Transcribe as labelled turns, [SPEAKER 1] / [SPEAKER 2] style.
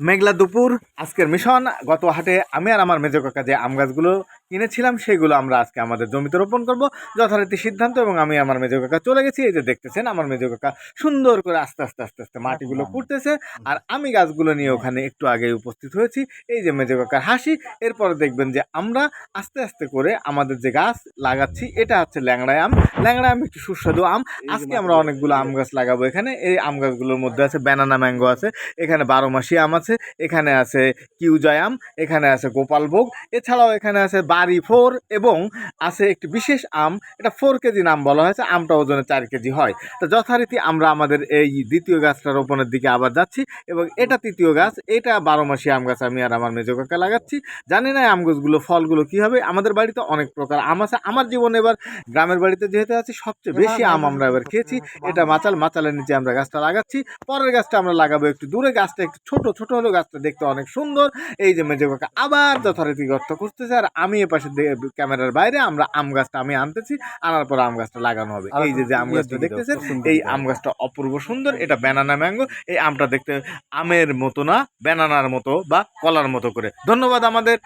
[SPEAKER 1] মেঘলা দুপুর আজকের মিশন। গত হাটে আমি আর আমার মেজো কাকা যে আম গাছগুলো কিনেছিলাম সেগুলো আমরা আজকে আমাদের জমিতে রোপণ করব। যথারীতি সিদ্ধান্ত এবং আমি আমার মেজো কাকা চলে গেছি। এই যে দেখতেছেন আমার মেজো কাকা সুন্দর করে আস্তে আস্তে আস্তে আস্তে মাটিগুলো কুটতেছে। আর আমি গাছগুলো নিয়ে ওখানে একটু আগে উপস্থিত হয়েছি। এই যে মেজো কাকার হাসি। এরপরে দেখবেন যে আমরা আস্তে আস্তে করে আমাদের যে গাছ লাগাচ্ছি এটা হচ্ছে ল্যাংড়ায় আম। ল্যাংড়া আম একটু সুস্বাদু আম। আজকে আমরা অনেকগুলো আম গাছ লাগাবো এখানে। এই আম গাছগুলোর মধ্যে আছে ব্যানানা ম্যাঙ্গো আছে এখানে বারো মাসি আম আছে এখানে আছে কিউজয় আম এখানে আছে গোপালভোগ এছাড়াও এখানে আছে বাড়ি ফোর এবং আছে একটি বিশেষ আম। এটা ফোর কেজি নাম বলা হয়েছে আমটা ওজনে চার কেজি হয়। তো যথারীতি আমরা আমাদের এই দ্বিতীয় গাছটা রোপণের দিকে আবার যাচ্ছি এবং এটা তৃতীয় গাছ এটা বারো মাসি আম গাছ আমি আর আমার মেজো কাকা লাগাচ্ছি। জানি না আম গাছগুলো ফলগুলো কী হবে? আমাদের বাড়িতে অনেক প্রকার আম আছে। আমার জীবনে এবার গ্রামের বাড়িতে যেহেতু আছি সবচেয়ে বেশি আম আমরা এবার খেয়েছি। এটা মাচাল মাচালের নিচে আমরা গাছটা লাগাচ্ছি। পরের গাছটা আমরা লাগাবো একটু দূরে। গাছটা একটু ছোট ছোট হলো গাছটা দেখতে অনেক সুন্দর। এই যে মেজো কাকা আবার যথারীতি গর্ত করতেছে আর আমি পাশে ক্যামেরার বাইরে আমরা আম গাছটা আমি আনতেছি আনার পর আম গাছটা লাগানো হবে। এই যে যে আম গাছটা দেখতেছেন এই আম গাছটা অপূর্ব সুন্দর এটা ব্যানানা ম্যাঙ্গো এই আমটা দেখতে আমের মতো না ব্যানানার মতো বা কলার মতো করে। ধন্যবাদ আমাদের